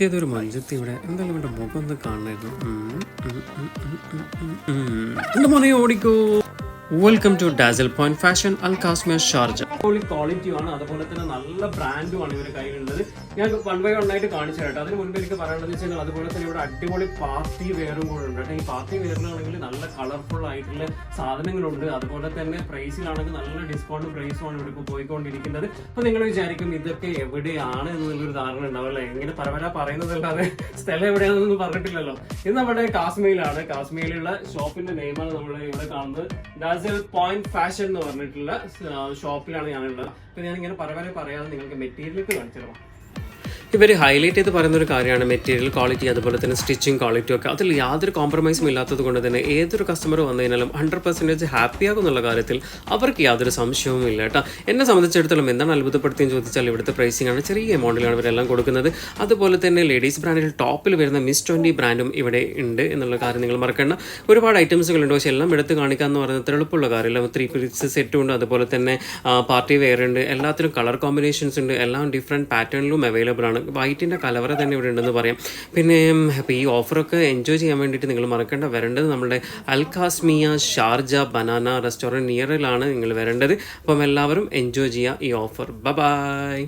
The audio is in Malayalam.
ഏതൊരു മഞ്ചത്തി ഇവിടെ എന്തായാലും ഇവിടെ മുഖം ഒന്ന് ഉം. എന്റെ മോനെ ഓടിക്കോ. Welcome to dazzle point fashion Al Qasimia Sharjah ക്വാളിറ്റിയാണ് അതുപോലെ തന്നെ നല്ല ബ്രാൻഡുമാണ് ഇവരുടെ കയ്യിലുള്ളത്. ഞാൻ വൺ ബൈ വൺ ആയിട്ട് കാണിച്ചു കേട്ടോ. അതിന് മുൻപ് എനിക്ക് പറയേണ്ടത് കഴിഞ്ഞാൽ അതുപോലെ തന്നെ ഇവിടെ അടിപൊളി പാർട്ടി വെയറും കൂടെ ഉണ്ട് ഈ പാർട്ടി വെയറിലാണെങ്കിൽ നല്ല കളർഫുൾ ആയിട്ടുള്ള സാധനങ്ങളുണ്ട്. അതുപോലെ തന്നെ പ്രൈസിലാണെങ്കിൽ നല്ല ഡിസ്കൗണ്ട് പ്രൈസുമാണ് ഇവിടെ ഇപ്പോൾ പോയിക്കൊണ്ടിരിക്കുന്നത്. അപ്പൊ നിങ്ങൾ വിചാരിക്കും ഇതൊക്കെ എവിടെയാണ് എന്നുള്ളൊരു ധാരണ ഉണ്ടാവില്ല എങ്ങനെ പരമ്പര പറയുന്നതല്ലാതെ സ്ഥലം എവിടെയാണെന്നൊന്നും പറഞ്ഞിട്ടില്ലല്ലോ. ഇത് നമ്മുടെ കാശ്മീരിലാണ്. കാശ്മീരിലുള്ള ഷോപ്പിന്റെ നെയിമാണ് നമ്മൾ ഇവിടെ കാണുന്നത്. ഡാസൽ പോയിന്റ് ഫാഷൻ എന്ന് പറഞ്ഞിട്ടുള്ള ഷോപ്പിലാണ് ഞാനുള്ളത്. അപ്പൊ ഞാൻ ഇങ്ങനെ പറയാതെ നിങ്ങൾക്ക് മെറ്റീരിയലൊക്കെ കാണിച്ചു ഇവർ ഹൈലൈറ്റ് ചെയ്ത് പറയുന്ന ഒരു കാര്യമാണ് മെറ്റീരിയൽ ക്വാളിറ്റി അതുപോലെ തന്നെ സ്റ്റിച്ചിങ് ക്വാളിറ്റി ഒക്കെ. അതിൽ യാതൊരു കോംപ്രമൈസും ഇല്ലാത്തത് കൊണ്ട് തന്നെ ഏതൊരു കസ്റ്റമർ വന്നു കഴിഞ്ഞാലും ഹൺഡ്രഡ് പെർസെന്റേജ് ഹാപ്പി ആകുന്നുള്ള കാര്യത്തിൽ അവർക്ക് യാതൊരു സംശയവും ഇല്ല കേട്ടോ. എന്നെ സംബന്ധിച്ചിടത്തോളം എന്താണ് അത്ഭുതപ്പെടുത്തിയെന്ന് ചോദിച്ചാൽ ഇവിടുത്തെ പ്രൈസിംഗ് ആണ്. ചെറിയ എമൗണ്ടിലാണ് ഇവരെല്ലാം കൊടുക്കുന്നത്. അതുപോലെ തന്നെ ലേഡീസ് ബ്രാൻഡിൽ ടോപ്പിൽ വരുന്ന മിസ് ട്വന്റി ബ്രാൻഡും ഇവിടെ ഉണ്ട് എന്നുള്ള കാര്യം നിങ്ങൾ മറക്കേണ്ട. ഒരുപാട് ഐറ്റംസുകളുണ്ട് പക്ഷേ എല്ലാം എടുത്ത് കാണിക്കുക എന്ന് പറയുന്നത് എളുപ്പമുള്ള കാര്യമില്ല. ത്രീ പീസ് സെറ്റും ഉണ്ട്. അതുപോലെ തന്നെ പാർട്ടി വെയർ ഉണ്ട്. എല്ലാത്തിനും കളർ കോമ്പിനേഷൻസ് ഉണ്ട്. എല്ലാം ഡിഫറെന്റ് പാറ്റേണിലും അവൈലബിൾ ആണ്. വൈറ്റിന്റെ കലവറ തന്നെ ഇവിടെ ഉണ്ടെന്ന് പറയാം. പിന്നെ അപ്പോൾ ഈ ഓഫറൊക്കെ എൻജോയ് ചെയ്യാൻ വേണ്ടിയിട്ട് നിങ്ങൾ മറക്കേണ്ട വരേണ്ടത് നമ്മുടെ Al Qasimia Sharjah banana restaurant നിയറിലാണ് നിങ്ങൾ വരേണ്ടത്. അപ്പം എല്ലാവരും എൻജോയ് ചെയ്യുക ഈ ഓഫർ. ബ ബായ്